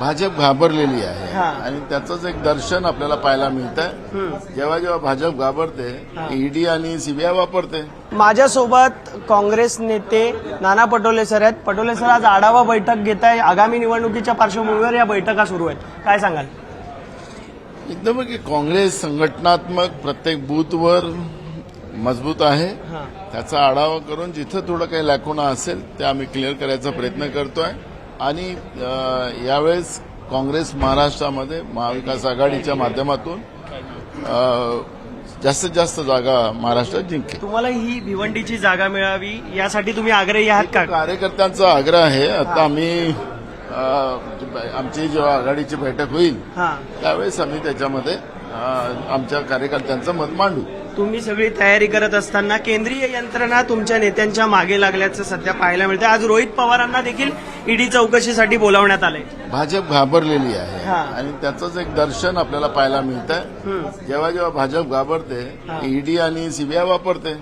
भाजप घाबरलेली आहे. आणि त्याचंच एक दर्शन आपल्याला पाहायला मिळतं जेव्हा जेव्हा भाजप घाबरते ईडी आणि सीबीआय वापरते. माझ्यासोबत काँग्रेस नेते नाना पटोले सर आहेत. पटोले सर आज आढावा बैठक घेत आहे. आगामी निवडणुकीच्या पार्श्वभूमीवर या बैठका सुरू आहेत. काय सांगाल? एकदम की काँग्रेस संघटनात्मक प्रत्येक बूथवर मजबूत आहे. त्याचा आढावा करून जिथं थोडं काही लॅकुना असेल ते आम्ही क्लिअर करायचा प्रयत्न करतोय. आणि यावेळेस काँग्रेस महाराष्ट्रामध्ये महाविकास आघाडीच्या माध्यमातून जास्तीत जास्त जागा महाराष्ट्रात जिंकेल. तुम्हाला ही भिवंडीची जागा मिळावी यासाठी तुम्ही आग्रही आहात का? कार्यकर्त्यांचा आग्रह आहे. आता आम्ही आमची जेव्हा आघाडीची बैठक होईल हा. त्यावेळेस आम्ही त्याच्यामध्ये आमच्या कार्यकर्त्यांचं मत मांडू. तुम्ही सगळी तयारी करत असताना केंद्रीय यंत्रणा तुमच्या नेत्यांच्या मागे लागल्याचं सध्या पाहायला मिळतं आज रोहित पवारांना देखील ईडी चौकशीसाठी बोलावण्यात आलंय भाजप घाबरलेली आहे. हा. आणि त्याचंच एक दर्शन आपल्याला पाहायला मिळतं जेव्हा जेव्हा भाजप घाबरते ईडी आणि सीबीआय वापरते.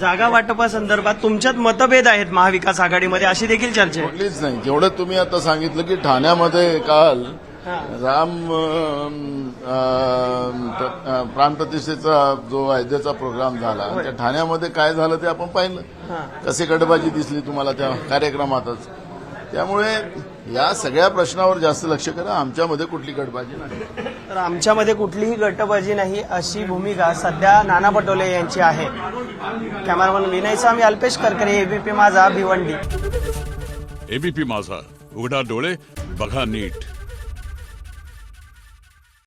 जागा वाटपासंदर्भात तुमच्यात मतभेद आहेत महाविकास आघाडीमध्ये अशी देखील चर्चा आहे. कुठलीच नाही. जेवढं तुम्ही आता सांगितलं की ठाण्यामध्ये काल हा. राम अं, अं, प्र- अं, प्राणप्रतिष्ठेचा जो अयोध्येचा प्रोग्राम झाला त्या ठाण्यामध्ये काय झालं ते आपण पाहिलं. हा. कसे गडबाजी दिसली तुम्हाला त्या कार्यक्रमातच? त्यामुळे या सगळ्या प्रश्नावर जास्त लक्ष करा. आमच्यामध्ये कुठली गडबाजी नाही. तर आमच्यामध्ये कुठलीही गटबाजी नाही अशी भूमिका सध्या नाना पटोले यांची आहे. Cameraman Vinay Swami Alpesh Karkare ABP Majha Bhiwandi. ABP माझा. उघडा डोळे बघा नीट.